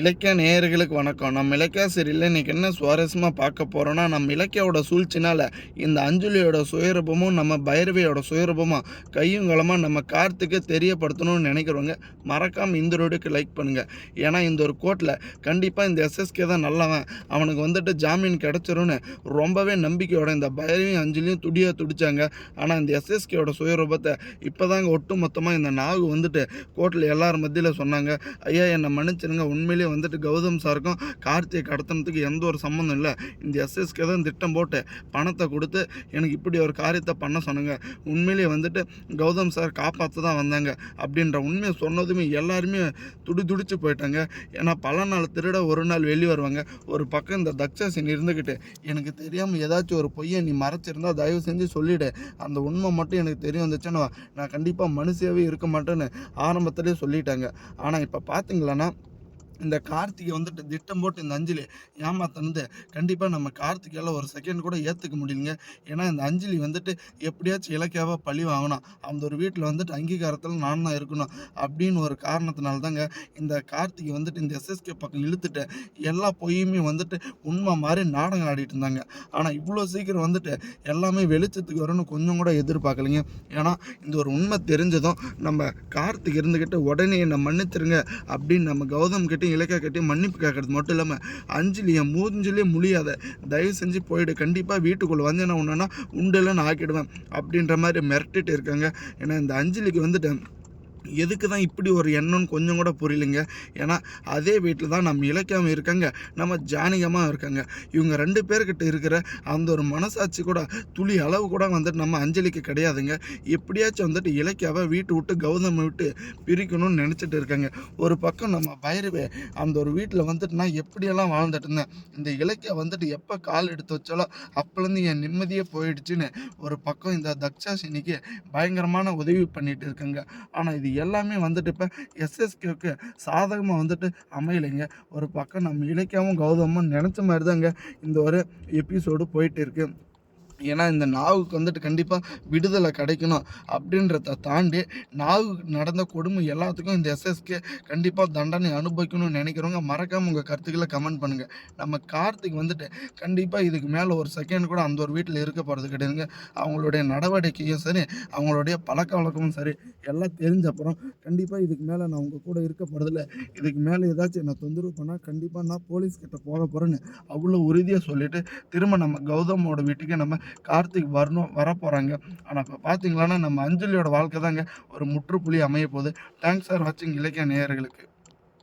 இலக்கிய நேயர்களுக்கு வணக்கம். நம்ம இலக்கியா சரியில் இன்றைக்கி என்ன சுவாரஸ்யமாக பார்க்க போகிறோன்னா நம்ம இலக்கியோட சூழ்ச்சினால் இந்த அஞ்சலியோட சுயரூபமும் நம்ம பைரவியோட சுயரூபமும் கையும் களமாக நம்ம கார்த்துக்கு தெரியப்படுத்தணும்னு நினைக்கிறவங்க மறக்காமல் இந்த ரோடுக்கு லைக் பண்ணுங்கள் ஏன்னா இந்த ஒரு கோர்ட்டில் கண்டிப்பாக இந்த எஸ்எஸ்கே தான் நல்லவன். அவனுக்கு வந்துட்டு ஜாமீன் கிடச்சிரும்னு ரொம்பவே நம்பிக்கையோட இந்த பைரவியும் அஞ்சலியும் துடியாக துடிச்சாங்க. ஆனால் இந்த எஸ்எஸ்கேயோட சுயரூபத்தை இப்போ தாங்க ஒட்டு மொத்தமாக இந்த நாகு வந்துட்டு கோர்ட்டில் எல்லார் மத்தியில் சொன்னாங்க. ஐயா என்னை மன்னிச்சிருங்க. உண்மையிலேயே வந்துட்டு கௌதம் சாருக்கும் கார்த்தியை கடத்தினதுக்கு எந்த ஒரு சம்மந்தம் இல்லை. இந்த எஸ்எஸ்கே தான் திட்டம் போட்டு பணத்தை கொடுத்து எனக்கு இப்படி ஒரு காரியத்தை பண்ண சொன்னாங்க. உண்மையிலேயே வந்துட்டு கௌதம் சார் காப்பாற்ற தான் வந்தாங்க. அப்படின்ற உண்மையை சொன்னதுமே எல்லாருமே துடி துடிச்சு போயிட்டாங்க. ஏன்னா பல நாள் திருட ஒரு நாள் வெளியே வருவாங்க. ஒரு பக்கம் இந்த தக்ஷாசின் இருந்துக்கிட்டு எனக்கு தெரியாமல் ஏதாச்சும் ஒரு பொய்யை நீ மறைச்சிருந்தா தயவு செஞ்சு சொல்லிவிடு அந்த உண்மை மட்டும் எனக்கு தெரிய வந்துச்சுன்னா நான் கண்டிப்பாக மனுஷியாகவே இருக்க மாட்டேன்னு ஆரம்பத்துலேயே சொல்லிட்டாங்க. ஆனால் இப்போ பார்த்தீங்களன்னா இந்த கார்த்திகை வந்துட்டு திட்டம் போட்டு இந்த அஞ்சலி ஏமாத்தினது கண்டிப்பாக நம்ம கார்த்திகையால் ஒரு செகண்ட் கூட ஏற்றுக்க முடியலைங்க. ஏன்னா இந்த அஞ்சலி வந்துட்டு எப்படியாச்சும் இலக்கியாவாக பழி வாங்கணும். அந்த ஒரு வீட்டில் வந்துட்டு அங்கீகாரத்தில் நான் தான் இருக்கணும் அப்படின்னு ஒரு காரணத்தினால தாங்க இந்த கார்த்திகை வந்துட்டு இந்த எஸ்எஸ்கே பக்கம் இழுத்துட்டு எல்லா பொய்யுமே வந்துட்டு உண்மை மாதிரி நாடகம் ஆடிட்டு இருந்தாங்க. ஆனால் இவ்வளோ சீக்கிரம் வந்துட்டு எல்லாமே வெளிச்சத்துக்கு வரும்னு கொஞ்சம் கூட எதிர்பார்க்கலைங்க. ஏன்னா இந்த ஒரு உண்மை தெரிஞ்சதும் நம்ம கார்த்திக் இருந்துக்கிட்டு உடனே என்னை மன்னிச்சிருங்க அப்படின்னு நம்ம கௌதம் கிட்ட இலக்கை கட்டி மன்னிப்பு கேட்கறது மட்டும் இல்லாமல் அஞ்சலியை மூஞ்சிலே முடியாத தயவு செஞ்சு போயிடு. கண்டிப்பாக வீட்டுக்குள்ளே வந்து என்ன ஒன்றுனா உண்டில் நான் ஆக்கிடுவேன். அப்படின்ற மாதிரி மிரட்டிட்டு இருக்காங்க. ஏன்னா இந்த அஞ்சலிக்கு வந்துட்டு எதுக்கு தான் இப்படி ஒரு எண்ணம்னு கொஞ்சம் கூட புரியலைங்க. ஏன்னா அதே வீட்டில் தான் நம்ம இலக்கியம் இருக்காங்க நம்ம ஜானகமாக இருக்காங்க. இவங்க ரெண்டு பேர்கிட்ட இருக்கிற அந்த ஒரு மனசாட்சி கூட துளி அளவு கூட வந்துட்டு நம்ம அஞ்சலிக்கு கிடையாதுங்க. எப்படியாச்சும் வந்துட்டு இலக்கியாவை வீட்டு விட்டு கௌதம் விட்டு பிரிக்கணும்னு நினச்சிட்டு இருக்காங்க. ஒரு பக்கம் நம்ம பைரவே அந்த ஒரு வீட்டில் வந்துட்டு நான் எப்படியெல்லாம் வாழ்ந்துட்டு இருந்தேன் இந்த இலக்கியா வந்துட்டு எப்போ கால் எடுத்து வச்சாலோ அப்போலேருந்து என் நிம்மதியே போயிடுச்சுன்னு ஒரு பக்கம் இந்த தக்ஷாசினிக்கு பயங்கரமான உதவி பண்ணிட்டு இருக்காங்க. ஆனால் இது எல்லாமே வந்துட்டு இப்போ எஸ்எஸ்கேவுக்கு சாதகமாக வந்துட்டு அமையலைங்க. ஒரு பக்கம் நம்ம இலக்கியாவும் கௌதமும் நினச்ச மாதிரி தாங்க இந்த ஒரு எபிசோடு போயிட்டு இருக்குது ஏன்னா இந்த நாவுக்கு வந்துட்டு கண்டிப்பாக விடுதலை கிடைக்கணும் அப்படின்றத தாண்டி நாவுக்கு நடந்த கொடுமை எல்லாத்துக்கும் இந்த எஸ்எஸ்கே கண்டிப்பாக தண்டனை அனுபவிக்கணும்னு நினைக்கிறவங்க மறக்காமல் உங்கள் கருத்துக்களை கமெண்ட் பண்ணுங்கள் நம்ம கார்த்திக் வந்துட்டு கண்டிப்பாக இதுக்கு மேலே ஒரு செகண்ட் கூட அந்த ஒரு வீட்டில் இருக்க போகிறது கிடையாதுங்க. அவங்களுடைய நடவடிக்கையும் சரி அவங்களுடைய பழக்க வழக்கமும் சரி எல்லாம் தெரிஞ்ச அப்புறம் கண்டிப்பாக இதுக்கு மேலே நான் உங்கள் கூட இருக்க போகிறதில்ல இதுக்கு மேலே ஏதாச்சும் என்னை தொந்தரவு பண்ணால் கண்டிப்பாக நான் போலீஸ்கிட்ட போக போகிறேன்னு அவ்வளோ உறுதியாக சொல்லிவிட்டு திரும்ப நம்ம கௌதமோட வீட்டுக்கு நம்ம கார்த்திக் வரணும் வரப்போகிறாங்க ஆனால் இப்போ பார்த்தீங்களான்னா நம்ம அஞ்சலியோட வாழ்க்கை தாங்க ஒரு முற்றுப்புள்ளி அமைய போகுது. தேங்க்ஸ் ஃபார் வாட்சிங் இலக்கிய நேயர்களுக்கு.